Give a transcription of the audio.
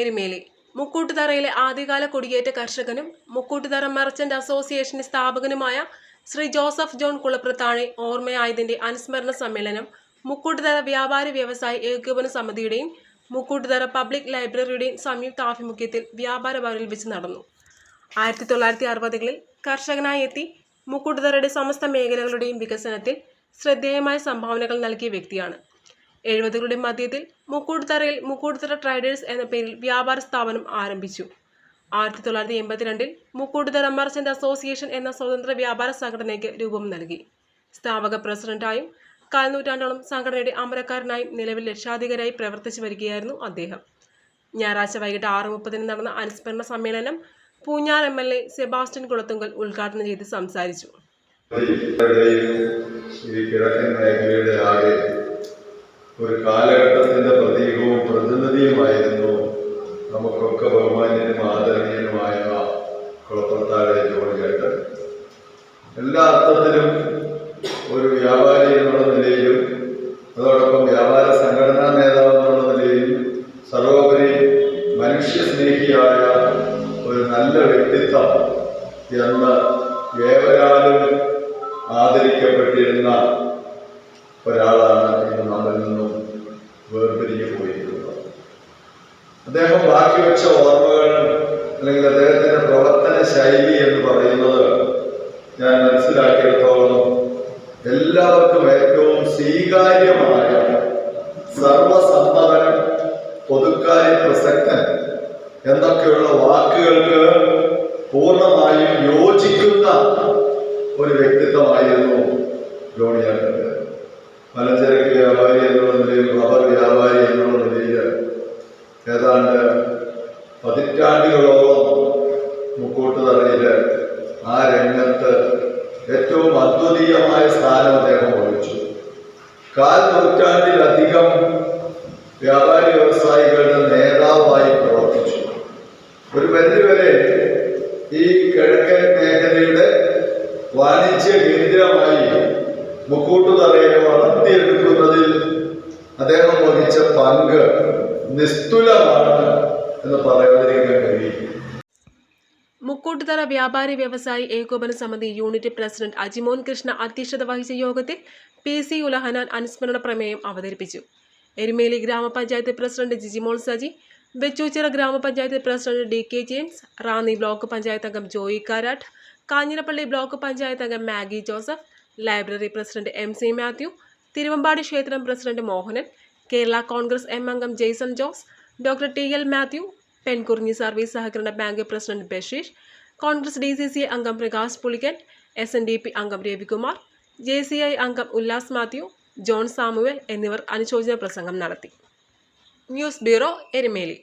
എരുമേലി. മുക്കൂട്ടുതറയിലെ ആദ്യകാല കുടിയേറ്റ കർഷകനും മുക്കൂട്ടുതറ മെർച്ചന്റ് അസോസിയേഷന്റെ സ്ഥാപകനുമായ ശ്രീ ജോസഫ് ജോൺ കുളപ്രത്താഴെ ഓർമ്മയായതിന്റെ അനുസ്മരണ സമ്മേളനം മുക്കൂട്ടുതറ വ്യാപാരി വ്യവസായ ഏകോപന സമിതിയുടെയും മുക്കൂട്ടുതറ പബ്ലിക് ലൈബ്രറിയുടെയും സംയുക്ത ആഭിമുഖ്യത്തിൽ വ്യാപാര ഭവനിൽ വെച്ച് നടന്നു. ആയിരത്തി തൊള്ളായിരത്തി അറുപതുകളിൽ കർഷകനായി എത്തി മുക്കൂട്ടുതറയുടെ സമസ്ത മേഖലകളുടെയും വികസനത്തിൽ ശ്രദ്ധേയമായ സംഭാവനകൾ നൽകിയ വ്യക്തിയാണ്. എഴുപതുകളുടെ മധ്യത്തിൽ മുക്കൂട്ടുതറയിൽ മുക്കൂട്ടുതറ ട്രേഡേഴ്സ് എന്ന പേരിൽ വ്യാപാര സ്ഥാപനം ആരംഭിച്ചു. ആയിരത്തി തൊള്ളായിരത്തി എൺപത്തിരണ്ടിൽ മുക്കൂട്ടുതറ മർച്ചന്റ് അസോസിയേഷൻ എന്ന സ്വതന്ത്ര വ്യാപാര സംഘടനയ്ക്ക് രൂപം നൽകി. സ്ഥാപക പ്രസിഡന്റായും കാൽനൂറ്റാണ്ടോളം സംഘടനയുടെ അമരക്കാരനായും നിലവിൽ ലക്ഷാധികരായി പ്രവർത്തിച്ചു വരികയായിരുന്നു അദ്ദേഹം. ഞായറാഴ്ച വൈകിട്ട് ആറ് മുപ്പതിന് നടന്ന അനുസ്മരണ സമ്മേളനം Poonjar M L A Sebastian Kulathungal ഉദ്ഘാടനം ചെയ്ത് സംസാരിച്ചു. ഒരു കാലഘട്ടത്തിന്റെ പ്രതീകവും പ്രതിനിധിയുമായിരുന്നു നമുക്കൊക്കെ ബഹുമാന്യനും ആദരണീയനുമായ കുളപ്പുറത്താഴെ ജോലിയായിട്ട് എല്ലാ അർത്ഥത്തിലും ഒരു വ്യാപാരി എന്നുള്ള നിലയിലും അതോടൊപ്പം വ്യാപാര സംഘടനാ നേതാവ് എന്നുള്ള നിലയിലും സർവോപരി മനുഷ്യസ്നേഹിയായ ഒരു നല്ല വ്യക്തിത്വം എന്ന് ഏവരാലും ആദരിക്കപ്പെട്ടിരുന്ന ഒരാളാണ് അദ്ദേഹം ബാക്കി വെച്ച ഓർമ്മകൾ അല്ലെങ്കിൽ അദ്ദേഹത്തിന്റെ പ്രവർത്തന ശൈലി എന്ന് പറയുന്നത് ഞാൻ മനസ്സിലാക്കിയിടത്തോളം എല്ലാവർക്കും ഏറ്റവും സ്വീകാര്യമായ സർവസമ്മതൻ പൊതുക്കാരി പ്രസക്തൻ എന്നൊക്കെയുള്ള വാക്കുകൾക്ക് പൂർണമായും യോജിക്കുന്ന ഒരു വ്യക്തിത്വമായിരുന്നു ജോണിയാട്ടത് മുക്കൂട്ടുതറയിൽ ആ രംഗത്ത് ഏറ്റവും അദ്വിതീയമായ സ്ഥാനം അദ്ദേഹം വഹിച്ചു. കാൽ നൂറ്റാണ്ടിലധികം വ്യാപാരി വ്യവസായികളുടെ നേതാവായി പ്രവർത്തിച്ചു. ഒരു പരിധിവരെ ഈ കിഴക്കൻ മേഖലയുടെ വാണിജ്യ കേന്ദ്രമായി മുക്കൂട്ടുതറയെ വളർത്തിയെടുക്കുന്നതിൽ അദ്ദേഹം വഹിച്ച പങ്ക് നിസ്തുലമാണ് എന്ന് പറയാതിരിക്കാൻ കഴിയും മുക്കൂട്ടുതറ വ്യാപാരി വ്യവസായി ഏകോപന സമിതി യൂണിറ്റ് പ്രസിഡന്റ് അജിമോൻ കൃഷ്ണ അധ്യക്ഷത വഹിച്ച യോഗത്തിൽ പി സി ഉലഹനാൻ അനുസ്മരണ പ്രമേയം അവതരിപ്പിച്ചു. എരുമേലി ഗ്രാമപഞ്ചായത്ത് പ്രസിഡന്റ് ജിജിമോൾ സജി വെച്ചൂച്ചിറ ഗ്രാമപഞ്ചായത്ത് president D K James Ranni block panchayat അംഗം ജോയി കാരാട്ട് കാഞ്ഞിരപ്പള്ളി ബ്ലോക്ക് പഞ്ചായത്ത് അംഗം Maggie Joseph library president M C Mathew Thiruvambady ക്ഷേത്രം president Mohanan Kerala Congress M അംഗം Jaison Jose doctor T L Mathew Penkurinji service സഹകരണ bank president ബഷീഷ് Congress D C C അംഗം Prakash Pulickan S N D P അംഗം Ravikumar J C I അംഗം Ullas Mathew John Samuel എന്നിവർ അനുശോചന പ്രസംഗം നടത്തി. News bureau Erumeli.